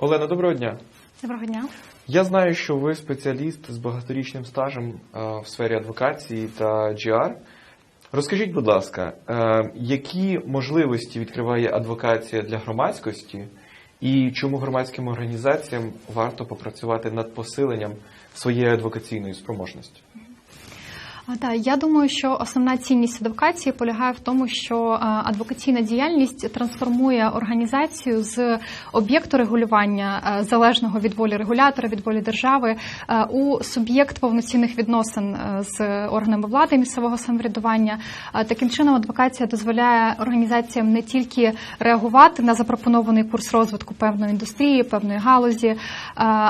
Олена, доброго дня. Доброго дня. Я знаю, що ви спеціаліст з багаторічним стажем е, в сфері адвокації та GR. Розкажіть, будь ласка, е, які можливості відкриває адвокація для громадськості, і чому громадським організаціям варто попрацювати над посиленням своєї адвокаційної спроможності? Так, я думаю, що основна цінність адвокації полягає в тому, що адвокаційна діяльність трансформує організацію з об'єкту регулювання залежного від волі регулятора, від волі держави у суб'єкт повноцінних відносин з органами влади місцевого самоврядування. Таким чином, адвокація дозволяє організаціям не тільки реагувати на запропонований курс розвитку певної індустрії, певної галузі,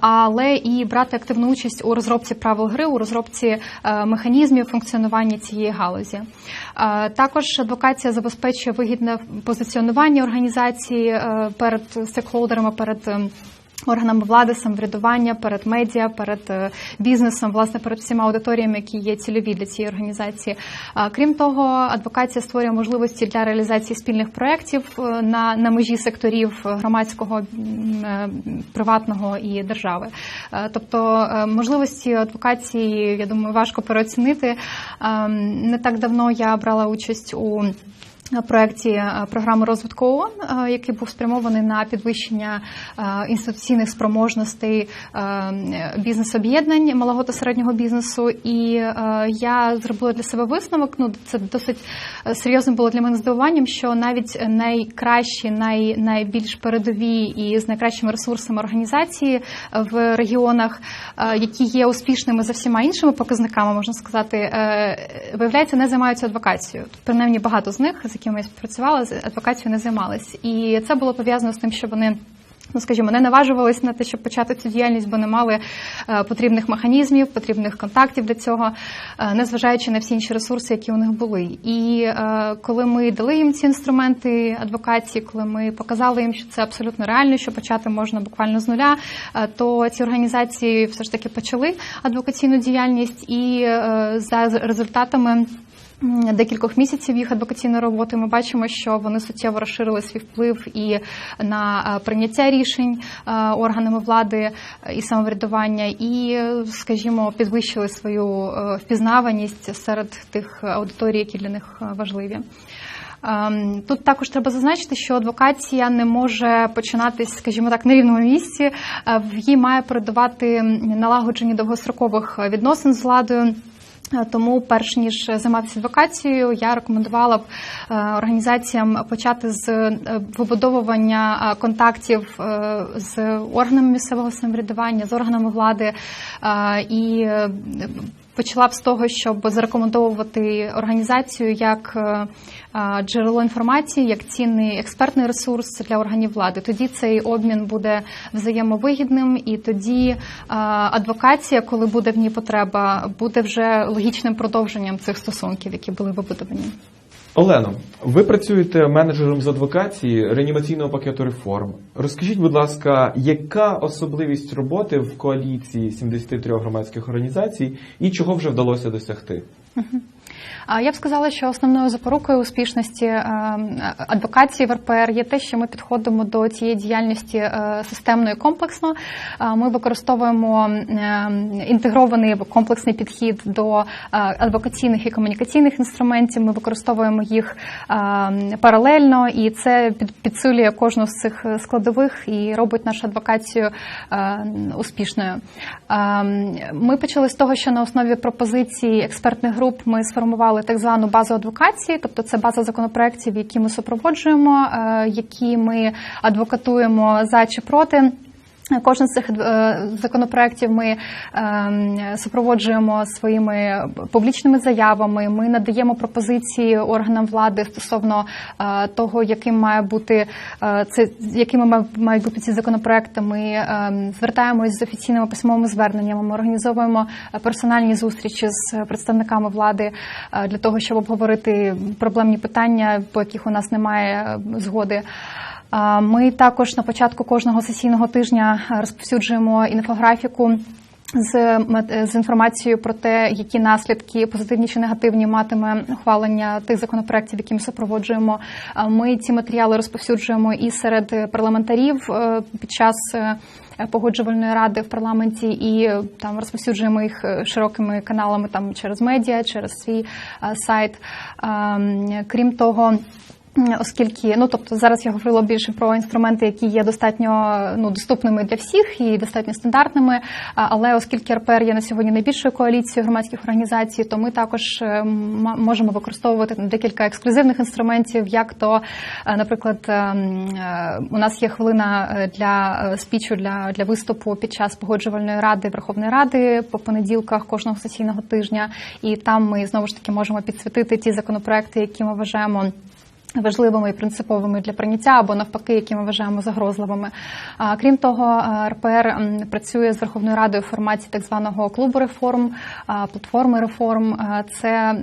але і брати активну участь у розробці правил гри, у розробці а, механізмів функціонування цієї галузі. Е, Також адвокація забезпечує вигідне позиціонування організації е, перед стейкхолдерами, перед ем, Органами влади, самоврядування перед медіа, перед е, бізнесом, власне, перед всіма аудиторіями, які є цільові для цієї організації. Крім того, адвокація створює можливості для реалізації спільних проєктів е, на, на межі секторів громадського, е, приватного і держави. Тобто можливості адвокації, я думаю, важко переоцінити. Е, Не так давно я брала участь у проєкті е, програми розвитку ООН, е, який був спрямований на підвищення е, інституційних спроможностей бізнес-об'єднань малого та середнього бізнесу. І я зробила для себе висновок. Ну це досить серйозним було для мене здивуванням, що навіть найкращі, най, найбільш передові і з найкращими ресурсами організації в регіонах, які є успішними за всіма іншими показниками, можна сказати, виявляється, не займаються адвокацією. Принаймні багато з них, якими я з адвокацією не займались. І це було пов'язано з тим, що вони. Ну, скажімо, не наважувались на те, щоб почати цю діяльність, бо не мали е, потрібних механізмів, потрібних контактів для цього, е, незважаючи на всі інші ресурси, які у них були. І е, коли ми дали їм ці інструменти адвокації, коли ми показали їм, що це абсолютно реально, що почати можна буквально з нуля, то ці організації все ж таки почали адвокаційну діяльність, і за результатами. Декількох місяців їх адвокаційної роботи ми бачимо, що вони суттєво розширили свій вплив і на е, прийняття рішень е, органами влади е, і самоврядування, і, скажімо, підвищили свою впізнаваність серед тих аудиторій, які для них важливі. Ем, Тут також треба зазначити, що адвокація не може починатись, скажімо так, на рівному місці. В її має передавати налагодження довгострокових відносин з владою. Тому, перш ніж займатися адвокацією, я рекомендувала б е, організаціям почати з е, вибудовування е, контактів з органами місцевого самоврядування, з органами влади і почала б з того, щоб зарекомендовувати організацію як е, джерело інформації, як цінний експертний ресурс для органів влади. Тоді цей обмін буде взаємовигідним, і тоді е, адвокація, коли буде в ній потреба, буде вже логічним продовженням цих стосунків, які були вибудовані. Олено, ви працюєте менеджером з адвокації реанімаційного пакету реформ. Розкажіть, будь ласка, яка особливість роботи в коаліції 73 громадських організацій і чого вже вдалося досягти? Я б сказала, що основною запорукою успішності е, адвокації в РПР є те, що ми підходимо до цієї діяльності е, системно і комплексно. Е, Ми використовуємо інтегрований комплексний підхід до адвокаційних і комунікаційних інструментів. Ми використовуємо їх паралельно, і це підсилює кожну з цих складових і робить нашу адвокацію успішною. Ми почали з того, що на основі пропозицій експертних груп ми сформували так звану базу адвокації, тобто це база законопроєктів, які ми супроводжуємо, е, які ми адвокатуємо за чи проти. Кожен з цих е, законопроєктів ми е, супроводжуємо своїми публічними заявами. Ми надаємо пропозиції органам влади стосовно е, того, яким має бути е, це, якими ма- мають бути ці законопроекти. Ми е, звертаємось з офіційними письмовими зверненнями. Ми організовуємо персональні зустрічі з представниками влади для того, щоб обговорити проблемні питання, по яких у нас немає згоди. Ми також на початку кожного сесійного тижня розповсюджуємо інфографіку з з інформацією про те, які наслідки позитивні чи негативні матиме ухвалення тих законопроєктів, які ми супроводжуємо. Ми ці матеріали розповсюджуємо і серед парламентарів е, під час. е, Погоджувальної ради в парламенті і е, там розповсюджуємо їх широкими каналами там через медіа, через свій сайт. Крім того, Оскільки, ну тобто зараз я говорила більше про інструменти, які є достатньо ну доступними для всіх і достатньо стандартними. Але оскільки РПР є на сьогодні найбільшою коаліцією громадських організацій, то ми також е, можемо використовувати декілька ексклюзивних інструментів, як то, е, наприклад, е, у нас є хвилина для спічу для, для виступу під час погоджувальної ради Верховної Ради по понеділках кожного сесійного тижня, і там ми знову ж таки можемо підсвітити ті законопроекти, які ми вважаємо важливими і принциповими для прийняття або навпаки, які ми вважаємо загрозливими. Крім того, РПР працює з Верховною Радою в форматі так званого клубу реформ, платформи реформ. Це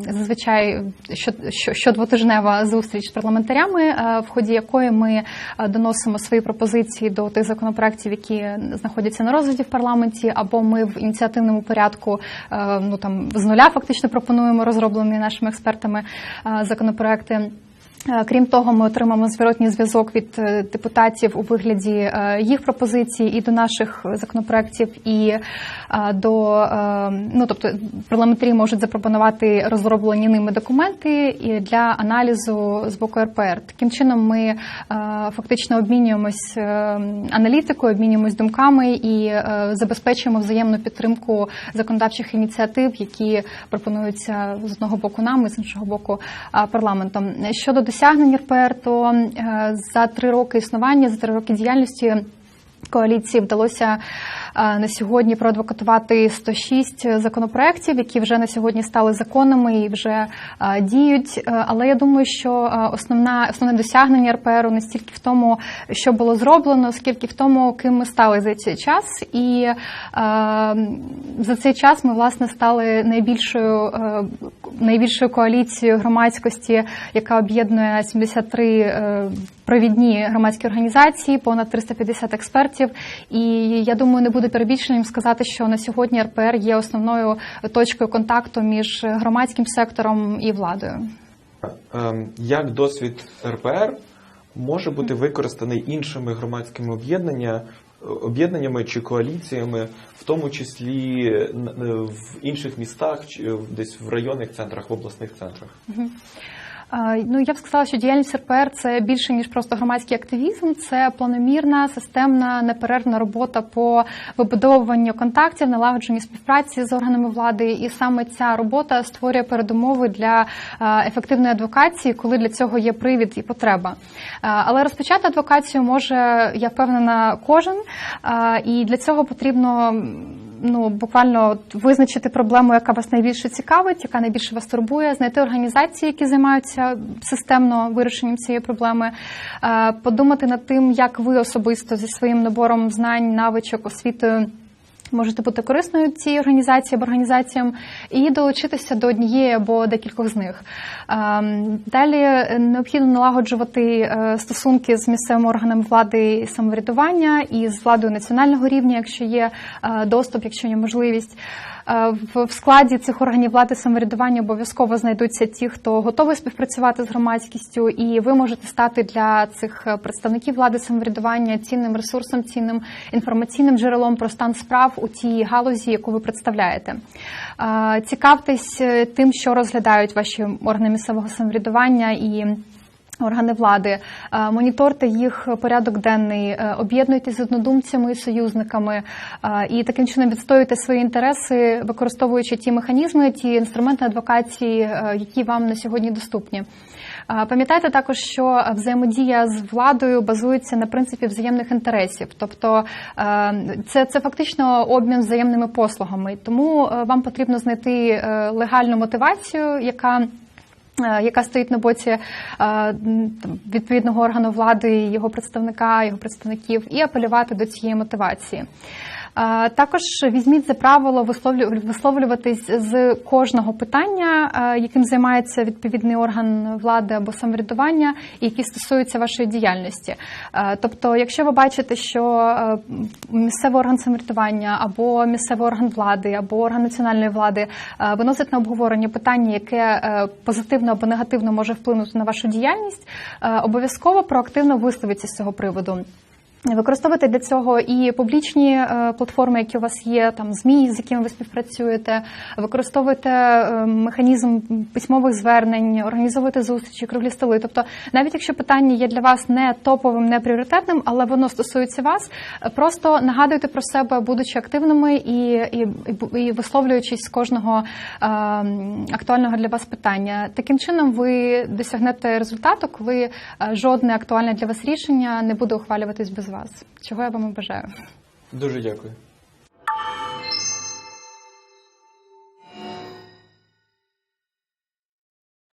зазвичай що- що- щодвотижнева зустріч з парламентарями, в ході якої ми доносимо свої пропозиції до тих законопроєктів, які знаходяться на розгляді в парламенті, або ми в ініціативному порядку ну там з нуля фактично пропонуємо розроблені нашими експертами законопроекти. Е, Крім того, ми отримаємо зворотній зв'язок від е, депутатів у вигляді е, їх пропозицій і до наших законопроєктів, і до ну тобто парламентарі можуть запропонувати розроблені ними документи для аналізу з боку РПР. Таким чином, ми фактично обмінюємось аналітикою, обмінюємось думками і забезпечуємо взаємну підтримку законодавчих ініціатив, які пропонуються з одного боку нами, з іншого боку парламентом. Щодо досягнень РПР, то е, за три роки існування, за три роки діяльності. Коаліції вдалося на сьогодні проадвокатувати 106 законопроєктів, які вже на сьогодні стали законами і вже е, діють. Е, Але я думаю, що е, основна основне досягнення РПРу не стільки в тому, що було зроблено, скільки в тому, ким ми стали за цей час. І е, за цей час ми власне стали найбільшою е, найбільшою коаліцією громадськості, яка об'єднує 73 е, провідні громадські організації, понад 350 експертів. І я думаю, не буде перебільшенням сказати, що на сьогодні РПР є основною точкою контакту між громадським сектором і владою. Ем, Як досвід РПР може бути використаний іншими громадськими об'єднання, об'єднаннями чи коаліціями, в тому числі е, в інших містах, чи десь в районних центрах, в обласних центрах? Ну, я б сказала, що діяльність РПР це більше ніж просто громадський активізм, це планомірна, системна, неперервна робота по вибудовуванню контактів, налагодженню співпраці з органами влади. І саме ця робота створює передумови для ефективної адвокації, коли для цього є привід і потреба. Але розпочати адвокацію може, я впевнена, кожен, і для цього потрібно ну буквально визначити проблему, яка вас найбільше цікавить, яка найбільше вас турбує, знайти організації, які займаються системно вирішенням цієї проблеми, е, подумати над тим, як ви особисто зі своїм набором знань, навичок, освітою. Можете бути корисною цій організації або організаціям і долучитися до однієї або декількох з них. Ем, Далі е, необхідно налагоджувати е, стосунки з місцевими органами влади і самоврядування і з владою національного рівня, якщо є е, доступ, якщо є можливість. Е, В складі цих органів влади самоврядування обов'язково знайдуться ті, хто готовий співпрацювати з громадськістю, і ви можете стати для цих е, представників влади самоврядування цінним ресурсом, цінним інформаційним джерелом про стан справ у тій галузі, яку ви представляєте. Е, Цікавтесь тим, що розглядають ваші органи місцевого самоврядування і. Органи влади, Е, моніторте їх порядок денний, е, об'єднуйтесь з однодумцями і союзниками е, і таким чином відстоюйте свої інтереси, використовуючи ті механізми, ті інструменти адвокації, які вам на сьогодні доступні. Пам'ятайте також, що взаємодія з владою базується на принципі взаємних інтересів, тобто це, це фактично обмін взаємними послугами. Тому вам потрібно знайти легальну мотивацію, яка яка стоїть на боці е, відповідного органу влади, його представника, його представників, і апелювати до цієї мотивації. Також візьміть за правило висловлю- висловлюватись з кожного питання, яким займається відповідний орган влади або самоврядування, і які стосуються вашої діяльності. Тобто, якщо ви бачите, що місцевий орган самоврядування або місцевий орган влади, або орган національної влади виносить на обговорення питання, яке е, позитивно або негативно може вплинути на вашу діяльність, обов'язково проактивно висловіться з цього приводу. Використовуйте для цього і публічні е, платформи, які у вас є, там ЗМІ, з якими ви співпрацюєте. Використовуйте е, механізм письмових звернень, організовуйте зустрічі, круглі столи. Тобто, навіть якщо питання є для вас не топовим, не пріоритетним, але воно стосується вас, е, просто нагадуйте про себе, будучи активними і, і, і, висловлюючись з кожного е, актуального для вас питання. Таким чином, ви досягнете результату, коли жодне актуальне для вас рішення не буде ухвалюватись без вас. Чого я вам бажаю. Дуже дякую.